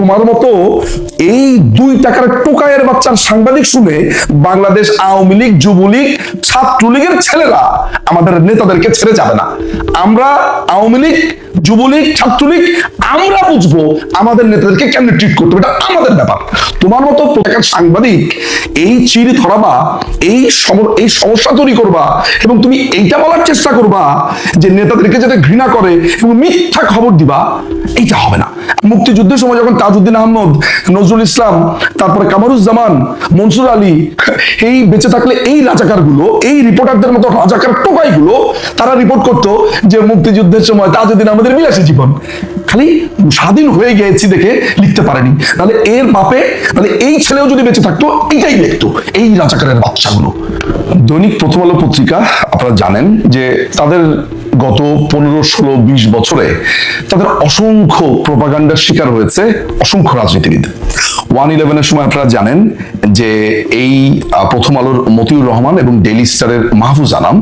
তোমার মতো এই দুই টাকার টোকায়ের বাচ্চার সাংবাদিক শুনে বাংলাদেশ আওয়ামী লীগ, যুবলীগ, ছাত্রলীগের ছেলেরা আমাদের নেতাদেরকে ছেড়ে যাবে না। আমরা আওয়ামী লীগ, যুবলীগ, ছাত্রলীগ, আমরা বুঝব আমাদের নেতাদেরকে কেমনে ট্রিট করতে এটা আমাদের ব্যাপার। তোমার মতো টাকার সাংবাদিক এই চিড়ি ধরাবা, এই এই সমস্যা তৈরি করবা এবং তুমি এইটা বলার চেষ্টা করবা যে নেতাদেরকে যাতে ঘৃণা করে এবং মিথ্যা খবর দিবা এইটা হবে না। মুক্তিযুদ্ধের সময় যখন তাজউদ্দিন আহমদ, নজরুল ইসলাম, তারপরে কামারুজ্জামান, মনসুর আলী, এই বেঁচে থাকলে এই রাজাকারগুলো, এই রিপোর্টারদের মতো রাজাকার টোকাইগুলো, তারা রিপোর্ট করতো যে মুক্তিযুদ্ধের সময় তাজউদ্দিন আমাদের বিলাসী জীবন। খালি স্বাধীন হয়ে গিয়েছি দেখে লিখতে পারেনি। তাহলে এর বাপে, তাহলে এই ছেলেও যদি বেঁচে থাকতো, এইটাই লিখতো, এই রাজাকারের বাচ্চাগুলো। দৈনিক প্রথম আলো পত্রিকা, আপনারা জানেন যে তাদের গত পনেরো, ষোলো, বিশ বছরে তাদের অসংখ্য প্রপাগান্ডার শিকার হয়েছে অসংখ্য রাজনীতিবিদ। ওয়ান ইলেভেনের সময় আপনারা জানেন যে এই প্রথম আলোর মতিউর রহমান এবং ডেইলি স্টারের মাহফুজ আনাম,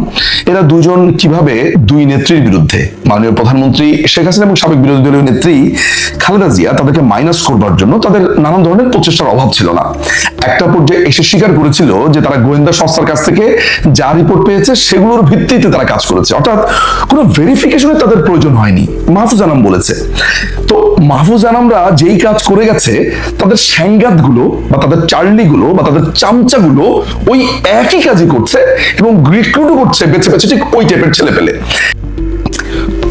এরা দুজন কীভাবে দুই নেত্রীর বিরুদ্ধে, মাননীয় প্রধানমন্ত্রী শেখ হাসিনা এবং সাবেক বিরোধী দলীয় নেত্রী খালেদা জিয়া তাদেরকে মাইনাস করবার জন্য তাদের নানান ধরনের প্রচেষ্টার অভাব ছিল না। একটা পর্যায়ে এসে স্বীকার করেছিল যে তারা গোয়েন্দা সংস্থার কাছ থেকে যা রিপোর্ট পেয়েছে সেগুলোর ভিত্তিতে তারা কাজ করেছে। অর্থাৎ কোনো ভেরিফিকেশনের তাদের প্রয়োজন হয়নি। মাহফুজ আনাম বলেছে। তো মাহফুজ আনামরা যেই কাজ করে গেছে, তাদের স্যাঙ্গাতগুলো বা তাদের চার্লি গুলো বা তাদের চামচা গুলো ওই একই কাজই করছে এবং রিক্রুটও করছে বেছে বেছে ঠিক ওই টাইপের ছেলে পেলে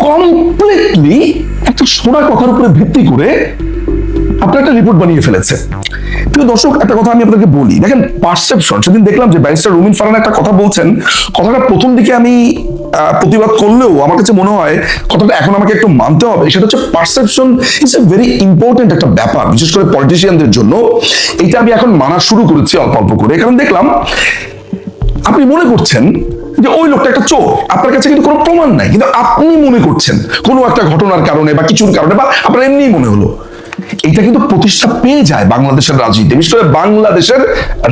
কমপ্লিটলি একটা সোনা কথার উপরে ভিত্তি করে আপনার একটা রিপোর্ট বানিয়ে ফেলেছে। প্রিয় দর্শক, একটা কথা আমি আপনাদেরকে বলি। দেখেন পারসেপশন সেদিন দেখলাম যে ব্যারিস্টার রুমিন ফারান একটা কথা বলছেন। কথাটা প্রথম দিকে আমি প্রতিবাদ করলেও আমার কাছে মনে হয় কথাটা এখন আমাকে একটু মানতে হবে। সেটা হচ্ছে perception is a very important একটা ব্যাপার, বিশেষ করে পলিটিশিয়ানদের জন্য। এটা আমি এখন মানা শুরু করেছি অল্প অল্প করে। কারণ দেখলাম, আপনি মনে করছেন যে ওই লোকটা একটা চোর। আপনার কাছে কিন্তু কোনো প্রমাণ নাই। কিন্তু আপনি মনে করছেন কোনো একটা ঘটনার কারণে বা কিছুর কারণে বা আপনার এমনি মনে হলো। এটা কিন্তু প্রতিষ্ঠা পেয়ে যায় বাংলাদেশের রাজনীতি, বিশেষ করে বাংলাদেশের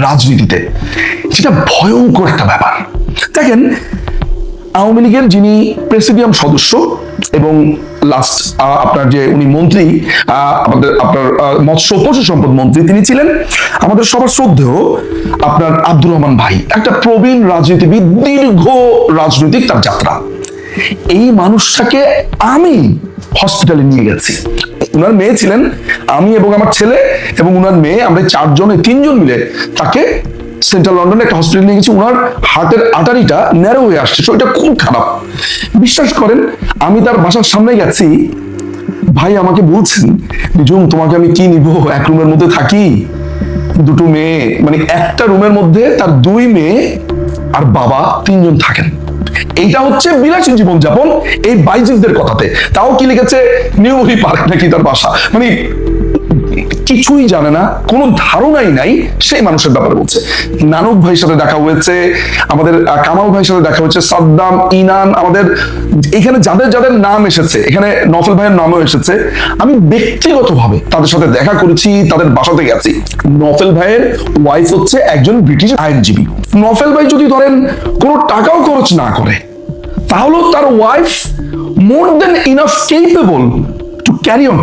রাজনীতিতে। সেটা ভয়ঙ্কর একটা ব্যাপার। দেখেন, আওয়ামী লীগের যিনি প্রেসিডিয়াম সদস্য এবং লাস্ট আপনার যে উনি মন্ত্রী আমাদের, আপনার মৎস্য পশু সম্পদ মন্ত্রী তিনি ছিলেন। আমাদের সবার শ্রদ্ধেয় আপনার আব্দুর রহমান ভাই, একটা প্রবীণ রাজনীতিবিদ, দীর্ঘ রাজনৈতিক তার যাত্রা। এই মানুষটাকে আমি হসপিটালে নিয়ে গেছি। উনার মেয়ে ছিলেন, আমি এবং আমার ছেলে এবং উনার মেয়ে, আমরা চারজন তিনজন মিলে তাকে সেন্ট্রাল লন্ডনে একটা হসপিটালে নিয়ে গেছি। ওনার হার্টের আটারিটা ন্যারো হয়ে আসছে শরীরটা খুব খারাপ। বিশ্বাস করেন, আমি তার বাসার সামনে গেছি। ভাই আমাকে বলছেন, বিজুম, তোমাকে আমি কি নিব? এক রুমের মধ্যে থাকি, দুটো মেয়ে। মানে একটা রুমের মধ্যে তার দুই মেয়ে আর বাবা তিনজন থাকেন। এইটা হচ্ছে বিলাসী জীবনযাপন এই বাইজিকদের কথাতে। তাও কি লিখেছে? নিউ পার্ক নাকি তার বাসা? মানে কিছুই জানে না, কোনো ধারণাই নাই, সেই মানুষের ব্যাপারে বলছে। নানক ভাইয়ের সাথে দেখা হয়েছে, আমাদের কামাল ভাইয়ের সাথে দেখা হয়েছে, সাদ্দাম, ইনান, আমাদের, এখানে যাদের যাদের নাম এসেছে, এখানে নফল ভাইয়ের নামও এসেছে, আমি ব্যক্তিগতভাবে তাদের সাথে দেখা করেছি, তাদের বাসাতে গেছি। নফেল ভাইয়ের ওয়াইফ হচ্ছে একজন ব্রিটিশ আইনজীবী। নফেল ভাই যদি ধরেন কোনো টাকাও খরচ না করে, তাহলেও তার wife more than enough capable to carry on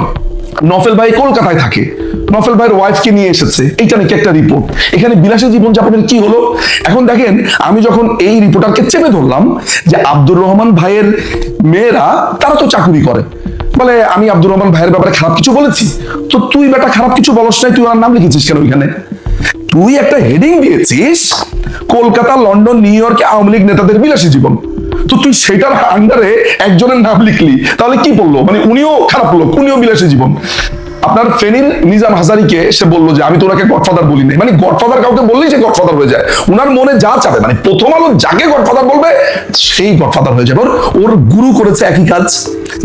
নফেল ভাই কলকাতায় থাকে। নফেল ভাইয়ের ওয়াইফকে নিয়ে এসেছে। এইটা নাকি একটা রিপোর্ট এখানে বিলাসী জীবনযাপনের কি হলো? এখন দেখেন, আমি যখন এই রিপোর্টারকে চেপে ধরলাম যে আব্দুর রহমান ভাইয়ের মেয়েরা, তারা তো চাকুরি করে। বলে, আমি আব্দুর রহমান ভাইয়ের ব্যাপারে খারাপ কিছু বলেছি? তো তুই বেটা খারাপ কিছু বলস নাই, তুই ওনার নাম লিখেছিস কেন ওইখানে তুই একটা হেডিং দিয়েছিস, কলকাতা, লন্ডন, নিউ ইয়র্কে আওয়ামী লীগ নেতাদের বিলাসী জীবন। তো তুই সেটার আন্ডারে একজনের নাম লিখলি, তাহলে কি বলল? মানে উনিও খারাপ লোক উনিও বিলাসী জীবন। আপনার ফেনির নিজাম হাজারিকে সে বলল যে, আমি তো ওনাকে গডফাদার বলি নাই। মানে গডফাদার কাউকে বললেই সে গডফাদার হয়ে যায়। উনার মনে যা চাবে মানে প্রথম আলো যাকে গডফাদার বলবে, সেই গডফাদার হয়ে যাবে ওর গুরু করেছে একই কাজ,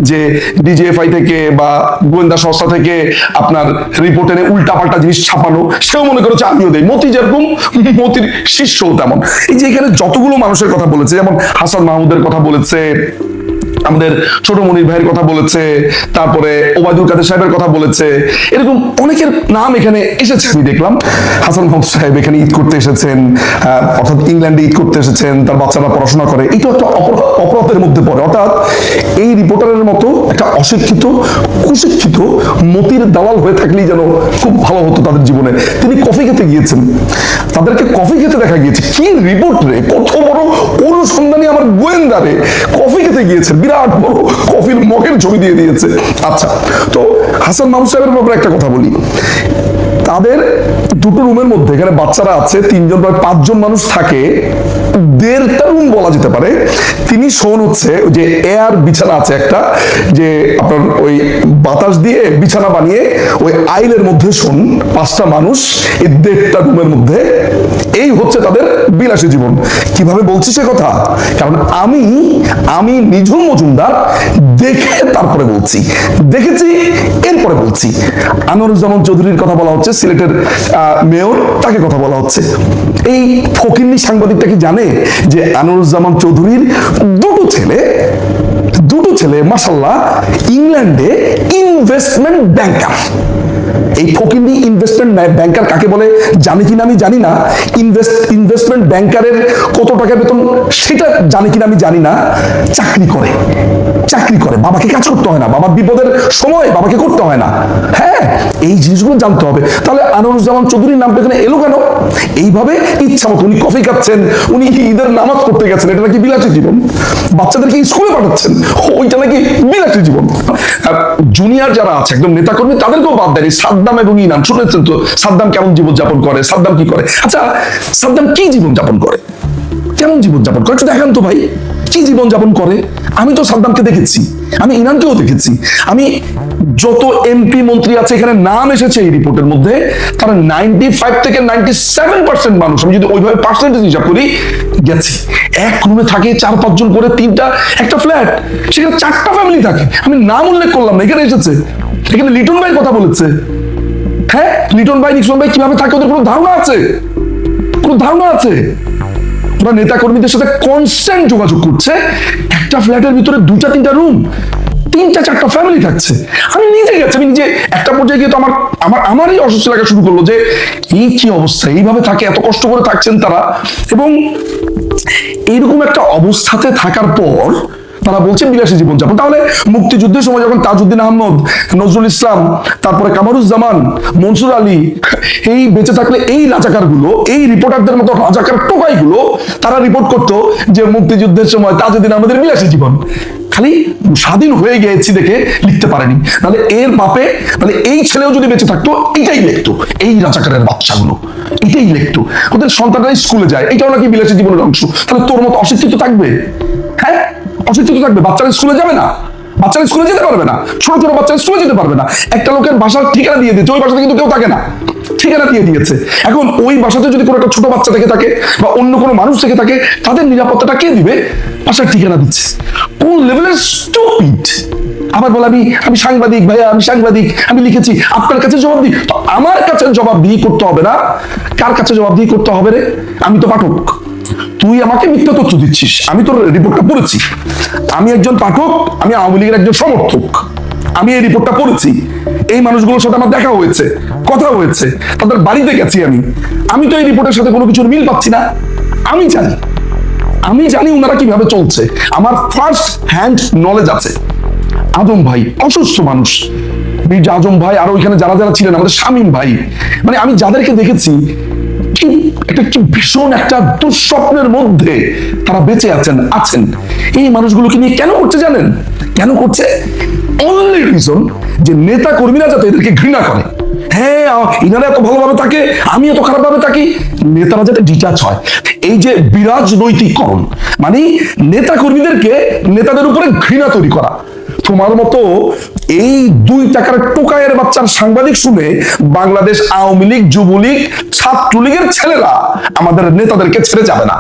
যে ডিজিএফআই থেকে বা গোয়েন্দা সংস্থা থেকে আপনার রিপোর্ট এনে উল্টা পাল্টা জিনিস ছাপানো। সেও মনে করেছে, আমিও দেয় মতি যেরকম, মতির শিষ্যও তেমন। এই যে এখানে যতগুলো মানুষের কথা বলেছে, যেমন হাসান মাহমুদের কথা বলেছে আমাদের ছোট মনির ভাইয়ের কথা বলেছে, তারপরে ওবায়দুল কাদের সাহেবের কথা বলেছে। এরকম অনেকের নাম এখানে এসেছে, আমি দেখলাম। হাসান মোহাম্মদ সাহেব এখানে ঈদ করতে এসেছেন অর্থাৎ ইংল্যান্ডে ঈদ করতে এসেছেন, তার বাচ্চারা পড়াশোনা করে। এটা একটা অপরাধের মধ্যে পড়ে। অর্থাৎ এই রিপোর্টারের মতো একটা অশিক্ষিত, কুশিক্ষিত মতির দালাল হয়ে থাকলেই যেন খুব ভালো হতো তাদের জীবনে। তিনি কফি খেতে গিয়েছেন। তাদেরকে কফি খেতে দেখা গিয়েছে। কি রিপোর্ট রে? কত বড় অনুসন্ধানী আমার গোয়েন্দা রে কফি খেতে গিয়েছে। বিরাট বড় কফির মগের ছবি দিয়ে দিয়েছে। আচ্ছা তো হাসান মাহমুদ সাহেবের ব্যাপারে একটা কথা বলি। তাদের দুটো রুমের মধ্যে, এখানে বাচ্চারা আছে, তিনজন, প্রায় পাঁচজন মানুষ থাকে। দেড়টা রুম বলা যেতে পারে। তিনি শোন হচ্ছে যে এয়ার বিছানা আছে একটা, যে আপনার ওই বাতাস দিয়ে বিছানা বানিয়ে ওই আইলের মধ্যে শোন, পাঁচটা মানুষ এই দেড়টা রুমের মধ্যে। এই হচ্ছে তাদের বিলাসী জীবন। কীভাবে বলছি সে কথা? কারণ আমি আমি নিঝুম মজুমদার, দেখে তারপরে বলছি। দেখেছি, এরপরে বলছি। আনোয়ারুজ্জামান চৌধুরীর কথা বলা হচ্ছে, সিলেটের মেয়র, তাকে কথা বলা হচ্ছে। এই ফকিন্নি সাংবাদিকটা কি জানে? যে আনোয়ারুজ্জামান চৌধুরীর দুটো ছেলে দুটো ছেলে মাসাল্লাহ ইংল্যান্ডে ইনভেস্টমেন্ট ব্যাংকার এই ফকিন্নি ইনভেস্টমেন্ট ব্যাংকার কাকে বলে? জানি কিনা আমি জানি না। ইনভেস্ট ইনভেস্টমেন্ট ব্যাংকারের কত টাকা বেতন, সেটা জানি কিনা আমি জানি না। চাকরি করে। চাকরি করে। বাবাকে কাজ করতে হয় না। বাবার বিপদের সময় বাবাকে করতে হয় না। হ্যাঁ এই জিনিসগুলো জানতে হবে। তাহলে আনোয়ারুজ্জামান চৌধুরীর নামটা এখানে এলো কেন? এইভাবে ইচ্ছা মতো উনি কফি খাচ্ছেন, উনি ঈদের নামাজ পড়তে গেছেন। এটা নাকি বিলাসী জীবন? বাচ্চাদেরকে স্কুলে পাঠাচ্ছেন। ওইটা নাকি বিলাসী জীবন? জুনিয়র যারা আছে, একদম নেতাকর্মী, তাদেরকেও বাদ দেয় সাদ্দাম এবং ইনাম, শুনেছেন তো? সাদ্দাম কেমন জীবন যাপন করে? সাদ্দাম কি করে? আচ্ছা সাদ্দাম কি জীবন যাপন করে? কেমন জীবন যাপন করে? একটু দেখান তো ভাই, কি জীবন যাপন করে? আমি তো সাদ্দামকে দেখেছি, আমি ইনানকেও দেখেছি। আমি যত এমপি মন্ত্রী আছে, এখানে নাম এসেছে এই রিপোর্টের মধ্যে, তারা নাইনটি ফাইভ থেকে নাইনটি সেভেন পার্সেন্ট মানুষ, আমি যদি ওইভাবে পার্সেন্টেজ হিসাব করি, গেছি। এক রুমে থাকে চার পাঁচজন করে তিনটা, একটা ফ্ল্যাট সেখানে চারটা ফ্যামিলি থাকে। আমি নাম উল্লেখ করলাম না, এখানে এসেছে। এখানে লিটন ভাই কথা বলেছে। হ্যাঁ? লিটন ভাই, নিক্সন ভাই কীভাবে থাকে ওদের কোনো ধারণা আছে? কোনো ধারণা আছে? ওরা নেতা কর্মীদের সাথে কনস্ট্যান্ট যোগাযোগ করছে। একটা ফ্ল্যাটের ভিতরে দুটা তিনটা রুম তিনটা, চারটা ফ্যামিলি থাকছে। আমি নিজে গেছি, আমি নিজে একটা পর্যায়ে গিয়ে তো আমার আমার, আমারই অসুস্থ লাগা শুরু করল যে, এই কি অবস্থা? এইভাবে থাকে, এত কষ্ট করে থাকছেন তারা। এবং এইরকম একটা অবস্থাতে থাকার পর তারা বলছেন বিলাসী জীবনযাপন। তাহলে মুক্তিযুদ্ধের সময় যখন তাজউদ্দিন আহমদ, নজরুল ইসলাম, তারপরে কামারুজ্জামান, মনসুর আলী এই বেঁচে থাকলে এই রাজাকারগুলো, এই রিপোর্টারদের মতো রাজাকার টোকাইগুলো, তারা রিপোর্ট করতো যে মুক্তিযুদ্ধের সময় তাজউদ্দিন আহমদের বিলাসী জীবন। খালি স্বাধীন হয়ে গিয়েছি দেখে লিখতে পারেনি। তাহলে এর বাপে তাহলে এই ছেলেও যদি বেঁচে থাকতো, এটাই লিখতো, এই রাজাকারের বাচ্চাগুলো, এটাই লিখতো। ওদের সন্তানরা স্কুলে যায়, এটাও নাকি বিলাসী জীবনের অংশ। তাহলে তোর মতো অশিক্ষিত থাকবে? অশিক্ষিত থাকবে বাচ্চারা স্কুলে যাবে না। বাচ্চারা স্কুলে যেতে পারবে না। ছোট ছোট বাচ্চারা স্কুলে যেতে পারবে না। একটা লোকের বাসার ঠিকানা দিয়ে দিয়েছে, ওই বাসাতে কিন্তু কেউ থাকে না। ঠিকানা দিয়ে দিয়েছে। এখন ওই বাসাতে যদি কোনো একটা ছোট বাচ্চা থেকে থাকে বা অন্য কোনো মানুষ থেকে থাকে, তাদের নিরাপত্তাটা কে দিবে? বাসার ঠিকানা দিচ্ছে। কোন লেভেলের স্টুপিড আবার বলে, আমি আমি সাংবাদিক ভাইয়া, আমি সাংবাদিক, আমি লিখেছি, আপনার কাছে জবাব দিই। তো আমার কাছে জবাব দিয়ে করতে হবে না। কার কাছে জবাব দিয়ে করতে হবে রে? আমি তো পাঠক। তুই আমাকে মিথ্যা তথ্য দিচ্ছিস, আমি তোর রিপোর্টটা পড়েছি। আমি একজন পাঠক, আমি আওয়ামী লীগের একজন সমর্থক। আমি এই রিপোর্টটা পড়েছি। এই মানুষগুলোর সাথে আমার দেখা হয়েছে, কথা হয়েছে, তাদের বাড়িতে গেছি আমি। আমি তো এই রিপোর্টের সাথে কোনো কিছুর মিল পাচ্ছি না। আমি জানি আমি জানি ওনারা কীভাবে চলছে। আমার ফার্স্ট হ্যান্ড নলেজ আছে। আজম ভাই, অসুস্থ মানুষ। মির্জা আজম ভাই আর ওইখানে যারা যারা ছিলেন, আমাদের শামীম ভাই। মানে আমি যাদেরকে দেখেছি কি একটা কি ভীষণ একটা দুঃস্বপ্নের মধ্যে তারা বেঁচে আছেন আছেন? এই মানুষগুলোকে নিয়ে কেন করছে জানেন? কেন করছে? অনলি রিজন যে নেতা কর্মীরা যাতে এদেরকে ঘৃণা করে। হ্যাঁ ইনারা এত ভালোভাবে থাকে, আমি এত খারাপভাবে থাকি। নেতারা যাতে ডিটাচ হয়। এই যে বিরাজনৈতিকরণ মানে নেতা কর্মীদেরকে নেতাদের উপরে ঘৃণা তৈরি করা তোমার মতো এই দুই টাকার টোকায়ের বাচ্চার সাংবাদিক শুনে বাংলাদেশ আওয়ামী লীগ, যুবলীগ, ছাত্রলীগের ছেলেরা আমাদের নেতাদেরকে ছেড়ে যাবে না।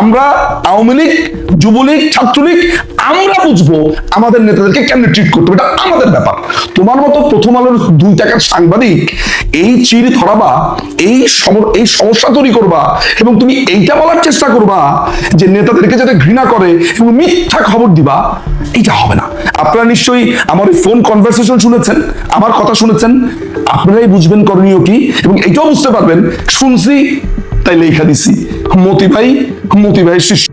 আমরা আওয়ামী লীগ, যুবলীগ, ছাত্রলীগ, আমরা বুঝব আমাদের নেতাদেরকে কেমনে ট্রিট করতে হবে, এটা আমাদের ব্যাপার। তোমার মতো প্রথম আলোর দুই টাকার সাংবাদিক এই চির ধরাবা, এই এই সমস্যা তৈরি করবা এবং তুমি এইটা বলার চেষ্টা করবা যে নেতাদেরকে যাতে ঘৃণা করে এবং মিথ্যা খবর দিবা, এইটা হবে না। আপনারা নিশ্চয়ই আমার ওই ফোন কনভারসেশন শুনেছেন, আমার কথা শুনেছেন, আপনারাই বুঝবেন করণীয় কি এবং এইটাও বুঝতে পারবেন, শুনছি, তাই লেখা দিছি। মতি ভাই মতি ভাইয়ের শিষ্য